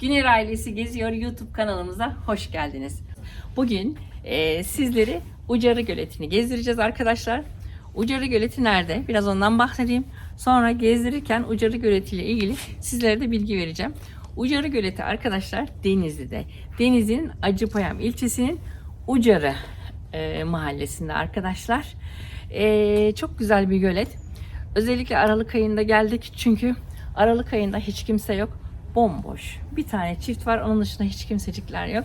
Güner Ailesi Geziyor YouTube kanalımıza hoş geldiniz. Bugün e, sizleri Ucarı Göleti'ni gezdireceğiz arkadaşlar. Ucarı Göleti nerede? Biraz ondan bahsedeyim. Sonra gezdirirken Ucarı Göleti ile ilgili sizlere de bilgi vereceğim. Ucarı Göleti arkadaşlar Denizli'de. Denizli'nin Acıpayam ilçesinin Ucarı e, mahallesinde arkadaşlar. E, çok güzel bir gölet. Özellikle Aralık ayında geldik çünkü Aralık ayında hiç kimse yok. Bomboş. Bir tane çift var. Onun dışında hiç kimsecikler yok.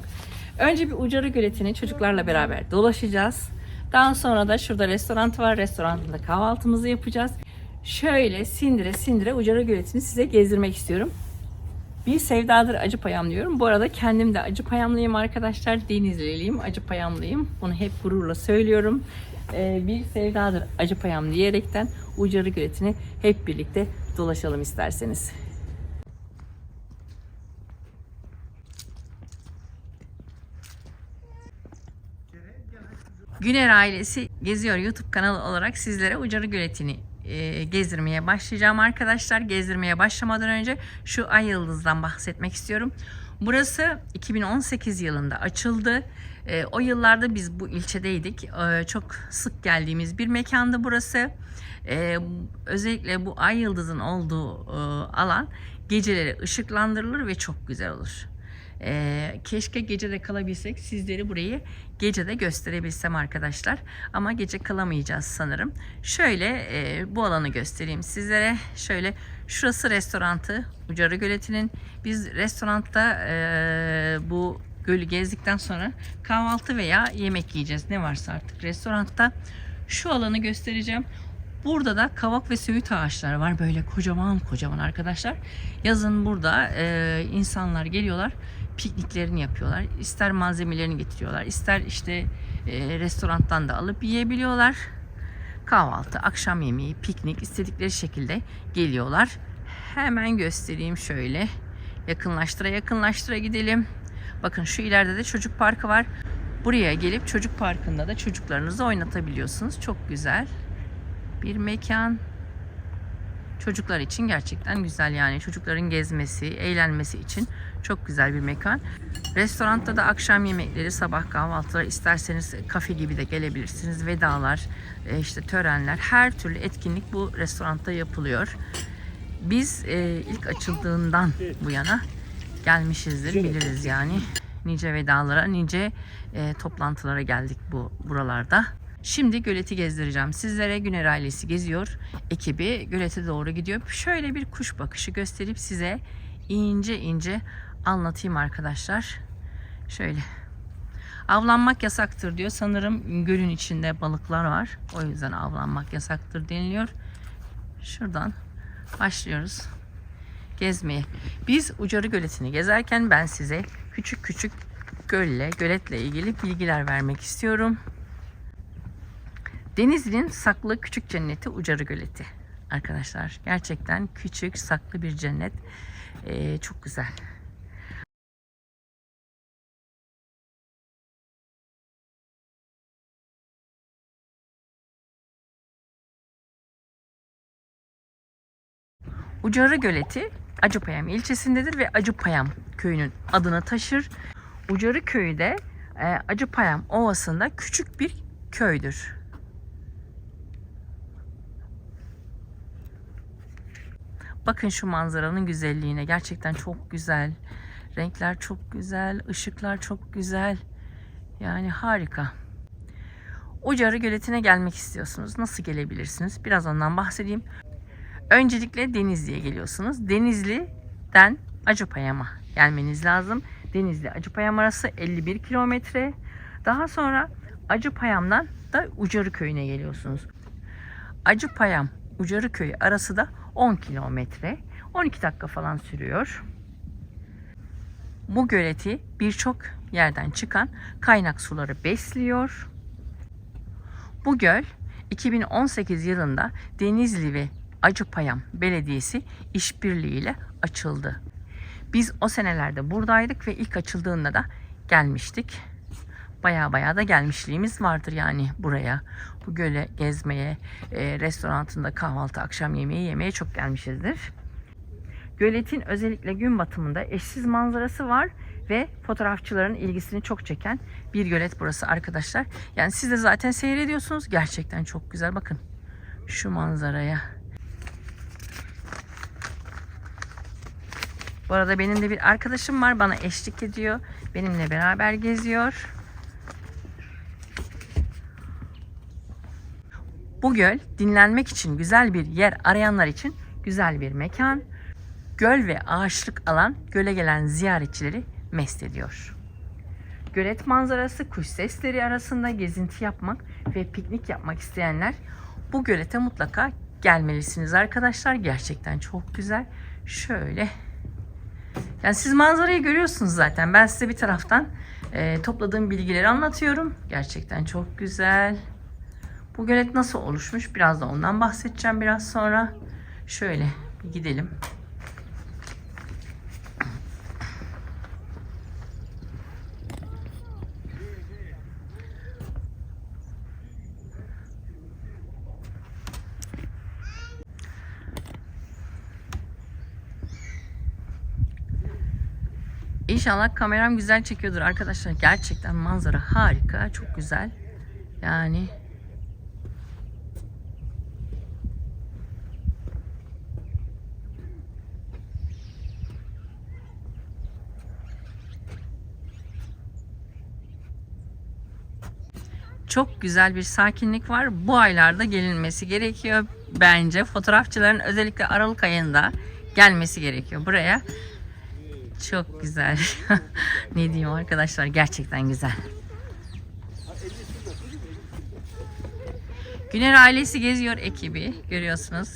Önce bir Ucarı Göleti'ni çocuklarla beraber dolaşacağız. Daha sonra da şurada restoran var. Restoranda kahvaltımızı yapacağız. Şöyle sindire sindire Ucarı Göleti'ni size gezdirmek istiyorum. Bir sevdadır Acıpayam diyorum. Bu arada kendim de Acıpayamlıyım arkadaşlar. Denizliliyim, Acıpayamlıyım. Bunu hep gururla söylüyorum. Ee, bir sevdadır Acıpayam diyerekten Ucarı Göleti'ni hep birlikte dolaşalım isterseniz. Güner ailesi geziyor YouTube kanalı olarak sizlere Ucarı Göleti'ni e, gezdirmeye başlayacağım arkadaşlar. Gezdirmeye başlamadan önce şu Ay Yıldız'dan bahsetmek istiyorum. Burası 2018 yılında açıldı. E, o yıllarda biz bu ilçedeydik. E, çok sık geldiğimiz bir mekandı burası. E, özellikle bu Ay Yıldız'ın olduğu e, alan geceleri ışıklandırılır ve çok güzel olur. Ee, keşke gecede kalabilsek sizleri burayı gecede gösterebilsem arkadaşlar. Ama gece kalamayacağız sanırım. Şöyle e, bu alanı göstereyim sizlere. Şöyle şurası restorantı Ucarı Göleti'nin. Biz restoranda e, bu gölü gezdikten sonra kahvaltı veya yemek yiyeceğiz. Ne varsa artık restoranda. Şu alanı göstereceğim. Burada da kavak ve söğüt ağaçları var. Böyle kocaman kocaman arkadaşlar. Yazın burada e, insanlar geliyorlar. Pikniklerini yapıyorlar. İster malzemelerini getiriyorlar. ister işte e, restorandan da alıp yiyebiliyorlar. Kahvaltı, akşam yemeği, piknik istedikleri şekilde geliyorlar. Hemen göstereyim şöyle. Yakınlaştıra yakınlaştıra gidelim. Bakın şu ileride de çocuk parkı var. Buraya gelip çocuk parkında da çocuklarınızı oynatabiliyorsunuz. Çok güzel bir mekan. Çocuklar için gerçekten güzel yani çocukların gezmesi, eğlenmesi için çok güzel bir mekan. Restoranda da akşam yemekleri, sabah kahvaltıları isterseniz kafe gibi de gelebilirsiniz. Vedalar, e, işte törenler, her türlü etkinlik bu restoranda yapılıyor. Biz e, ilk açıldığından bu yana gelmişizdir, biliriz yani. Nice vedalara, nice e, toplantılara geldik bu buralarda. Şimdi göleti gezdireceğim. Sizlere Güner ailesi geziyor. Ekibi gölete doğru gidiyor. Şöyle bir kuş bakışı gösterip size ince ince anlatayım arkadaşlar. Şöyle. Avlanmak yasaktır diyor. Sanırım gölün içinde balıklar var. O yüzden avlanmak yasaktır deniliyor. Şuradan başlıyoruz gezmeye. Biz Ucarı Göleti'ni gezerken ben size küçük küçük gölle, göletle ilgili bilgiler vermek istiyorum. Denizli'nin saklı küçük cenneti Ucarı Göleti. Arkadaşlar gerçekten küçük saklı bir cennet. Ee, çok güzel. Ucarı Göleti Acıpayam ilçesindedir ve Acıpayam köyünün adını taşır. Ucarı köyü de e, Acıpayam Ovası'nda küçük bir köydür. Bakın şu manzaranın güzelliğine. Gerçekten çok güzel. Renkler çok güzel. ışıklar çok güzel. Yani harika. Ucarı Göleti'ne gelmek istiyorsunuz. Nasıl gelebilirsiniz? Biraz ondan bahsedeyim. Öncelikle Denizli'ye geliyorsunuz. Denizli'den Acıpayam'a gelmeniz lazım. Denizli Acıpayam arası 51 kilometre. Daha sonra Acıpayam'dan da Ucarı Köyü'ne geliyorsunuz. Acıpayam Ucarı Köyü arası da 10 kilometre. 12 dakika falan sürüyor. Bu göleti birçok yerden çıkan kaynak suları besliyor. Bu göl 2018 yılında Denizli ve Acıpayam Belediyesi işbirliğiyle açıldı. Biz o senelerde buradaydık ve ilk açıldığında da gelmiştik. Baya baya da gelmişliğimiz vardır yani buraya. Bu göle gezmeye, e, restoranında kahvaltı, akşam yemeği yemeye çok gelmişizdir. Göletin özellikle gün batımında eşsiz manzarası var ve fotoğrafçıların ilgisini çok çeken bir gölet burası arkadaşlar. Yani siz de zaten seyrediyorsunuz. Gerçekten çok güzel. Bakın şu manzaraya. Bu arada benim de bir arkadaşım var. Bana eşlik ediyor. Benimle beraber geziyor. Bu göl dinlenmek için güzel bir yer arayanlar için güzel bir mekan. Göl ve ağaçlık alan göle gelen ziyaretçileri mest ediyor. Gölet manzarası, kuş sesleri arasında gezinti yapmak ve piknik yapmak isteyenler bu gölete mutlaka gelmelisiniz arkadaşlar. Gerçekten çok güzel. Şöyle yani siz manzarayı görüyorsunuz zaten. Ben size bir taraftan e, topladığım bilgileri anlatıyorum. Gerçekten çok güzel. Bu gölet nasıl oluşmuş? Biraz da ondan bahsedeceğim biraz sonra. Şöyle bir gidelim. İnşallah kameram güzel çekiyordur arkadaşlar. Gerçekten manzara harika, çok güzel. Yani çok güzel bir sakinlik var. Bu aylarda gelinmesi gerekiyor bence. Fotoğrafçıların özellikle Aralık ayında gelmesi gerekiyor buraya. Çok güzel. ne diyeyim arkadaşlar gerçekten güzel. Güner ailesi geziyor ekibi görüyorsunuz.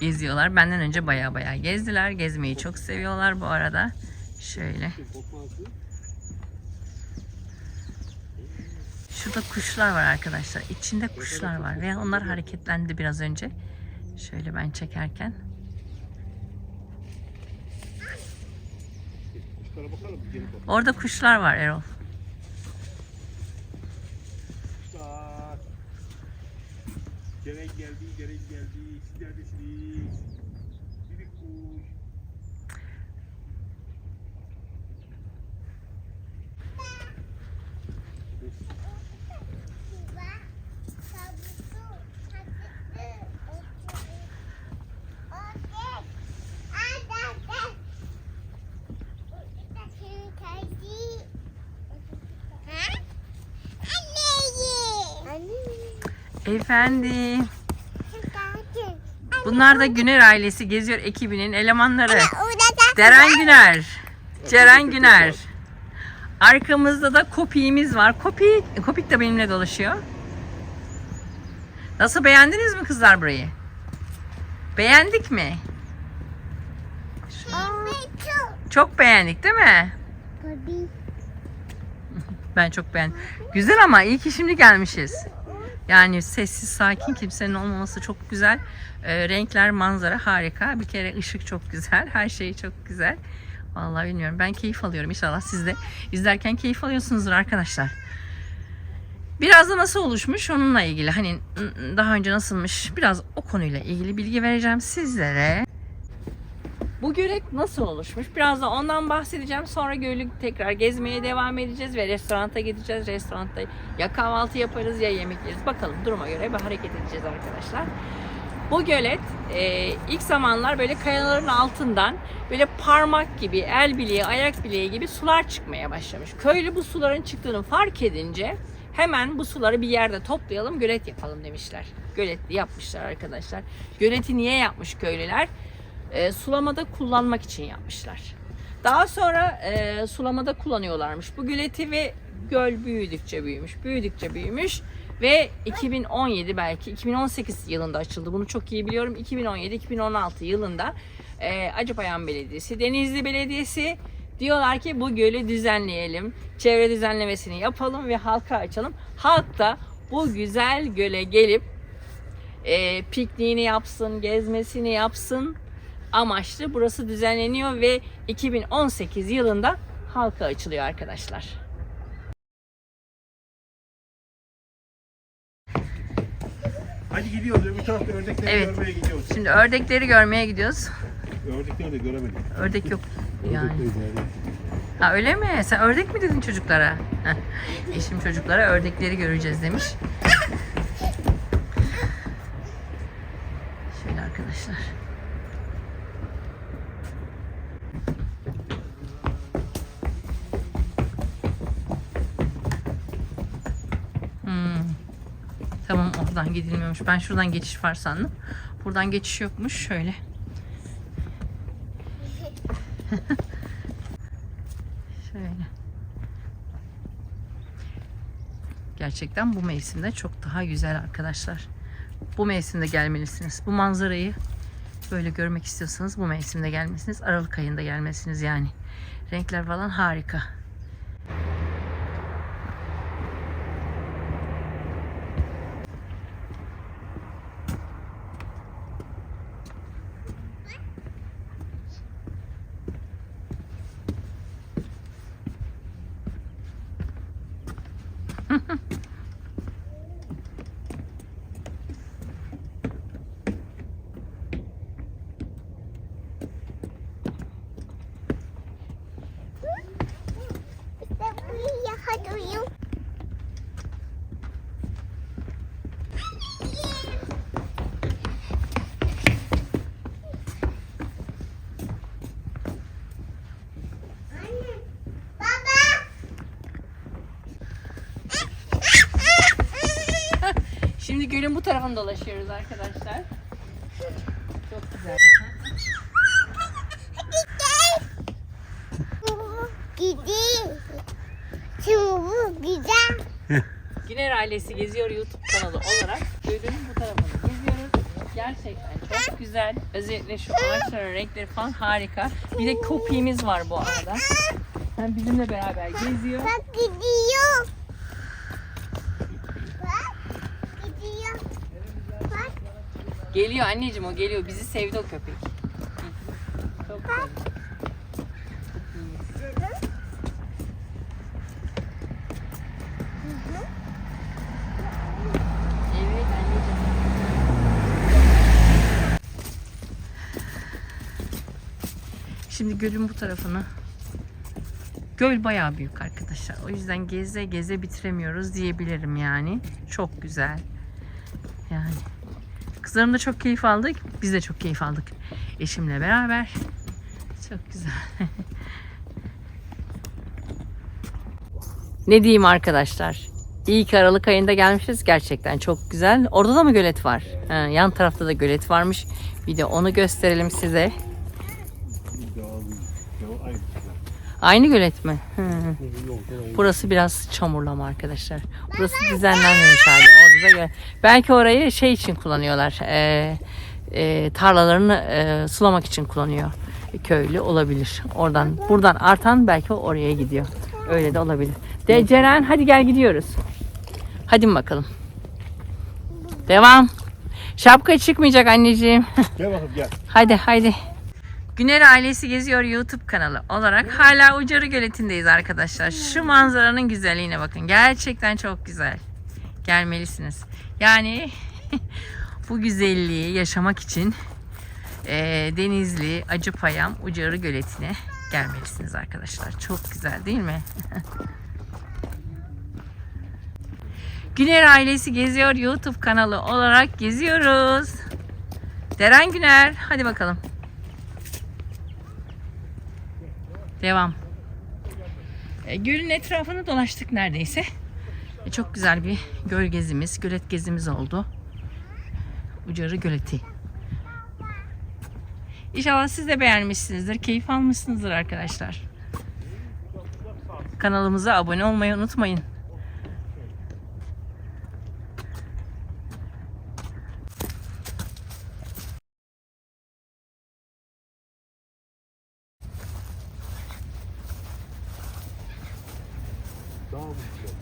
Geziyorlar. Benden önce baya baya gezdiler. Gezmeyi çok seviyorlar bu arada. Şöyle. Şurada kuşlar var arkadaşlar. İçinde kuşlar var ve onlar hareketlendi biraz önce. Şöyle ben çekerken. Orada kuşlar var Erol. Kuşlar. Ceren geldi, Ceren geldi. Siz neredesiniz? Efendim. Bunlar da Güner ailesi geziyor ekibinin elemanları. Deren Güner. Ceren Güner. Arkamızda da Kopi'miz var. Kopi, Kopik de benimle dolaşıyor. Nasıl beğendiniz mi kızlar burayı? Beğendik mi? Çok beğendik değil mi? Ben çok beğendim. Güzel ama iyi ki şimdi gelmişiz. Yani sessiz, sakin, kimsenin olmaması çok güzel. Ee, renkler, manzara harika. Bir kere ışık çok güzel. Her şey çok güzel. Vallahi bilmiyorum. Ben keyif alıyorum. İnşallah siz de izlerken keyif alıyorsunuzdur arkadaşlar. Biraz da nasıl oluşmuş onunla ilgili. Hani daha önce nasılmış biraz o konuyla ilgili bilgi vereceğim sizlere. Bu gölet nasıl oluşmuş? Biraz da ondan bahsedeceğim. Sonra gölü tekrar gezmeye devam edeceğiz ve restoranta gideceğiz. Restoranda ya kahvaltı yaparız ya yemek yeriz. Bakalım duruma göre bir hareket edeceğiz arkadaşlar. Bu gölet e, ilk zamanlar böyle kayaların altından böyle parmak gibi, el bileği, ayak bileği gibi sular çıkmaya başlamış. Köylü bu suların çıktığını fark edince hemen bu suları bir yerde toplayalım, gölet yapalım demişler. Göletli yapmışlar arkadaşlar. Göleti niye yapmış köylüler? E, sulamada kullanmak için yapmışlar. Daha sonra e, sulamada kullanıyorlarmış bu göleti ve göl büyüdükçe büyümüş, büyüdükçe büyümüş ve 2017 belki 2018 yılında açıldı. Bunu çok iyi biliyorum. 2017-2016 yılında e, Acıpayam Belediyesi, Denizli Belediyesi diyorlar ki bu gölü düzenleyelim. Çevre düzenlemesini yapalım ve halka açalım. Halk da bu güzel göle gelip e, pikniğini yapsın, gezmesini yapsın amaçlı burası düzenleniyor ve 2018 yılında halka açılıyor arkadaşlar. Hadi gidiyoruz. Öbür tarafta ördekleri Evet. görmeye gidiyoruz. Şimdi ördekleri görmeye gidiyoruz. Ördekleri de göremedik. Ördek yok yani. Ha öyle mi? Sen ördek mi dedin çocuklara? Eşim çocuklara ördekleri göreceğiz demiş. Şöyle arkadaşlar. Oradan gidilmiyormuş. Ben şuradan geçiş var sandım. Buradan geçiş yokmuş. Şöyle. Şöyle. Gerçekten bu mevsimde çok daha güzel arkadaşlar. Bu mevsimde gelmelisiniz. Bu manzarayı böyle görmek istiyorsanız bu mevsimde gelmesiniz. Aralık ayında gelmesiniz yani. Renkler falan harika. Şimdi gölün bu tarafını dolaşıyoruz arkadaşlar. Çok güzel. Gidiyor. Bu güzel. Güner ailesi geziyor YouTube kanalı olarak gölün bu tarafını geziyoruz. Gerçekten çok güzel. Özellikle şu ağaçların renkleri falan harika. Bir de köpeğimiz var bu arada. Hem bizimle beraber geziyor. Bak gidiyor. Bak gidiyor. Bak Geliyor anneciğim o geliyor. Bizi sevdi o köpek. Çok sevdi. Evet anneciğim. Şimdi gölün bu tarafını Göl bayağı büyük arkadaşlar. O yüzden geze geze bitiremiyoruz diyebilirim yani. Çok güzel. Yani kızlarım da çok keyif aldık. Biz de çok keyif aldık. Eşimle beraber. Çok güzel. ne diyeyim arkadaşlar? İyi ki Aralık ayında gelmişiz. Gerçekten çok güzel. Orada da mı gölet var? Ha, yan tarafta da gölet varmış. Bir de onu gösterelim size. Aynı. Gölet mi? Hı. Burası biraz çamurlama arkadaşlar. Burası düzenlenmemiş hali. Da gö- belki orayı şey için kullanıyorlar. Ee, e, tarlalarını e, sulamak için kullanıyor. Köylü olabilir. Oradan buradan artan belki oraya gidiyor. Öyle de olabilir. De Ceren hadi gel gidiyoruz. Hadi bakalım. Devam. Şapka çıkmayacak anneciğim. Gel bakalım gel. Hadi hadi. Güner Ailesi Geziyor YouTube kanalı olarak hala Ucarı Göleti'ndeyiz arkadaşlar. Şu manzaranın güzelliğine bakın. Gerçekten çok güzel. Gelmelisiniz. Yani bu güzelliği yaşamak için eee, Denizli, Acıpayam, Ucarı Göleti'ne gelmelisiniz arkadaşlar. Çok güzel değil mi? Güner Ailesi Geziyor YouTube kanalı olarak geziyoruz. Deren Güner. Hadi bakalım. Devam. E, gölün etrafını dolaştık neredeyse. E, çok güzel bir göl gezimiz, gölet gezimiz oldu. Ucarı Göleti. İnşallah siz de beğenmişsinizdir, keyif almışsınızdır arkadaşlar. Kanalımıza abone olmayı unutmayın. Daha mı güzel?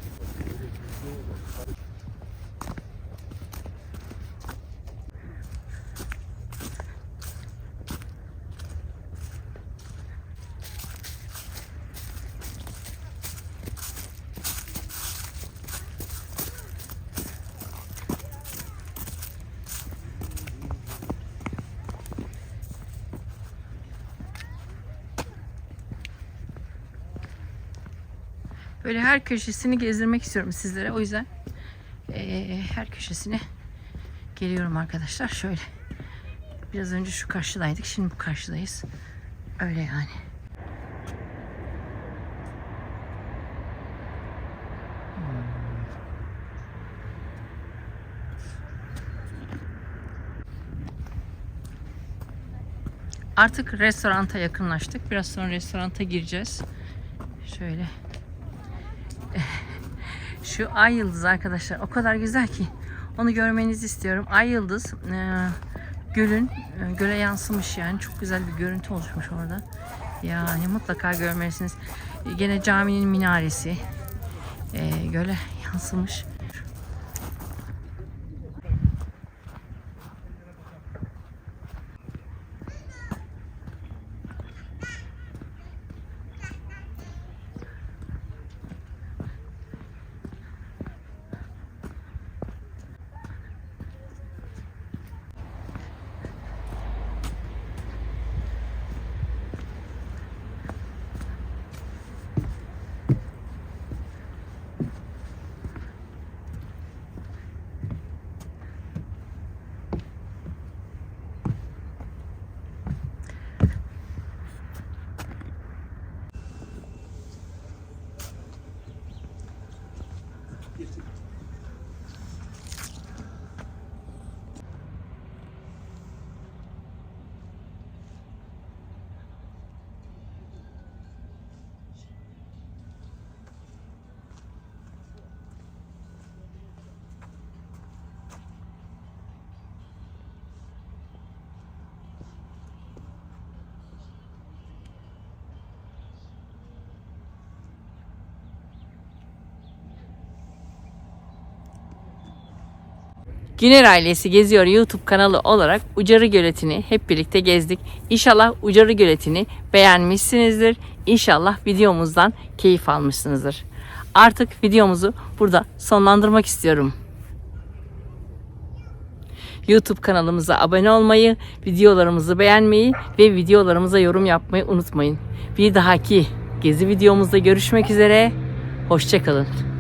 Böyle her köşesini gezdirmek istiyorum sizlere. O yüzden eee, her köşesine geliyorum arkadaşlar. Şöyle. Biraz önce şu karşıdaydık. Şimdi bu karşıdayız. Öyle yani. Artık restoranta yakınlaştık. Biraz sonra restoranta gireceğiz. Şöyle. Şu ay yıldız arkadaşlar o kadar güzel ki onu görmenizi istiyorum. Ay yıldız e, gölün e, göle yansımış yani çok güzel bir görüntü oluşmuş orada. Yani mutlaka görmelisiniz. E, Gene caminin minaresi e, göle yansımış. Güner ailesi geziyor YouTube kanalı olarak Ucarı Göleti'ni hep birlikte gezdik. İnşallah Ucarı Göleti'ni beğenmişsinizdir. İnşallah videomuzdan keyif almışsınızdır. Artık videomuzu burada sonlandırmak istiyorum. YouTube kanalımıza abone olmayı, videolarımızı beğenmeyi ve videolarımıza yorum yapmayı unutmayın. Bir dahaki gezi videomuzda görüşmek üzere. Hoşçakalın.